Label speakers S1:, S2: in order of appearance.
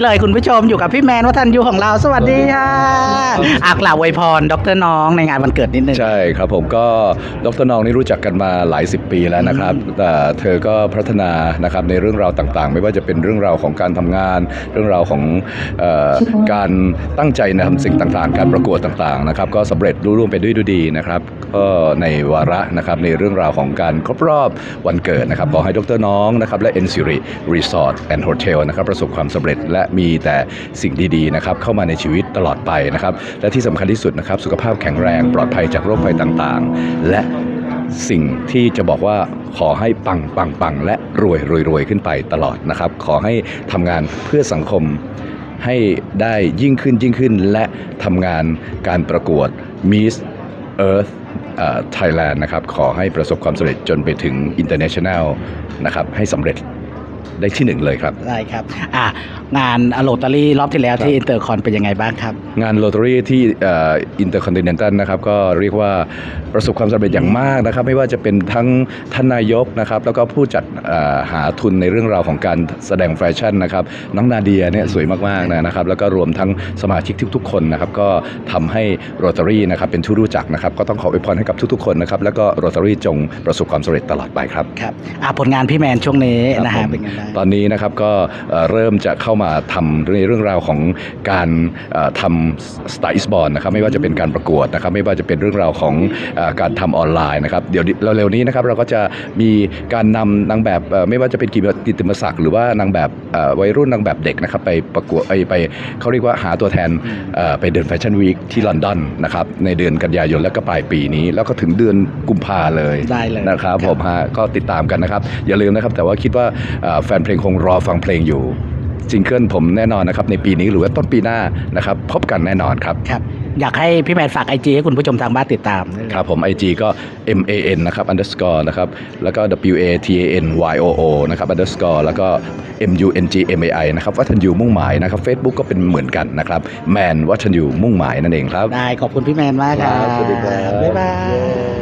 S1: นี่เลยคุณผู้ชมอยู่กับพี่แมนวัฒนยูของเราสวัสดีค่ะอักล่าวอวยพรดรน้องในงานวันเกิดนิดนึง
S2: ใช่ครับผมก็ดรนองนี่รู้จักกันมาหลายสิบปีแล้วนะครับแต่เธอก็พัฒนานะครับในเรื่องราวต่างๆ ไม่ว่าจะเป็นเรื่องราวของการทำงาน เรื่องราวของเออการตั้งใจในทำสิ่งต่างๆ การประกวดต่างๆนะครับก็สำเร็จรุ่ร่วงไปด้วยด้วยดีนะครับก็ในวาระนะครับในเรื่องราวของการครบรอบวันเกิดนะครับขอให้ดรน้องนะครับและ e n s i r i Resort and Hotel นะครับประสบความสำเร็จและมีแต่สิ่งดีๆนะครับเข้ามาในชีวิตตลอดไปนะครับ และที่สำคัญที่สุดนะครับ สุขภาพแข็งแรงปลอดภัยจากโรคภัยต่างๆ และสิ่งที่จะบอกว่าขอให้ปังปังปังและรวยรวยรวยขึ้นไปตลอดนะครับ ขอให้ทำงานเพื่อสังคมให้ได้ยิ่งขึ้นยิ่งขึ้น และทำงานการประกวด Miss Earth ไทยแลนด์นะครับ ขอให้ประสบความสำเร็จจนไปถึง International นะครับ ให้สำเร็จ ได้ที่หนึ่งเลยครับ
S1: ได้ครับอะงานโรตารี่รอบที่แล้วที่อินเตอร์คอนเป็นยังไงบ้างครับ
S2: งานโ o ต a รี่ที่อินเตอร์คอนติเนนตัลนะครับก็เรียกว่าประสบความสำเร็จอย่างมากนะครับ ไม่ว่าจะเป็นทั้งท่านนายกนะครับแล้วก็ผู้จัดเอ่อหาทุนในเรื่องราวของการแสดงแฟชั่นนะครับน้องนาเดียเนี่ยสวยมากๆนะนะครับแล้วก็รวมทั้งสมาชิกทุกๆคนนะครับก็ทำให้โรตารี่นะครับเป็นที่รู้จักนะครับก็ต้องขออวยพรให้กับทุกๆคนนะครับแล้วก็โรตารี่จงประสบความสำเร็จตลอดไปครับ
S1: ครับอะผลงานพี่แมนช่วงนี้
S2: ครับ
S1: นะ
S2: ผ
S1: ฮะ
S2: ม
S1: เป็นยังไงบ้าง
S2: ตอนนี้นะครับก็เอ่อเริ่มจะเข้ามาทำในเรื่องราวของการเอ่อทำสไตล์สบอลนะครับไม่ว่าจะเป็นการประกวดนะครับไม่ว่าจะเป็นเรื่องราวของเออการทำออนไลน์นะครับเดี๋ยวเร็วๆนี้นะครับเราก็จะมีการนำนางแบบเอ่อไม่ว่าจะเป็นกิตติมศักดิ์หรือว่านางแบบเอ่อวัยรุ่นนางแบบเด็กนะครับไปประกวดไปไปเขาเรียกว่าหาตัวแทนเอ่อไปเดินแฟชั่นวีคที่ลอนดอนนะครับในเดือนกันยายนและก็ปลายปีนี้ แล้วก็ถึงเดือนกุมภาเลย
S1: ได้เลย
S2: นะครับผมฮะก็ติดตามกันนะครับ อย่าลืมนะครับแต่ว่าคิดว่าเอ่อแฟนเพลงคงรอฟังเพลงอยู่ซิงเกิลผมแน่นอนนะครับในปีนี้หรือว่าต้นปีหน้านะครับพบกันแน่นอนครับ
S1: ครับอยากให้พี่แมนฝากไอจีให้คุณผู้ชมทางบ้านติดตาม
S2: ครับผม IG ก็ M A N นะครับ underscore นะครับแล้วก็ W A T A N Y O O นะครับ underscore แล้วก็ M U N G M A I นะครับวัฒนยูมุ่งหมายนะครับ Facebook ก็เป็นเหมือนกันนะครับแมนวัฒนยูมุ่งหมายนั่นเองครับ
S1: ได้ขอบคุณพี่แมนมากครับ
S2: ครับสวัสดีครับ
S1: บ๊ายบาย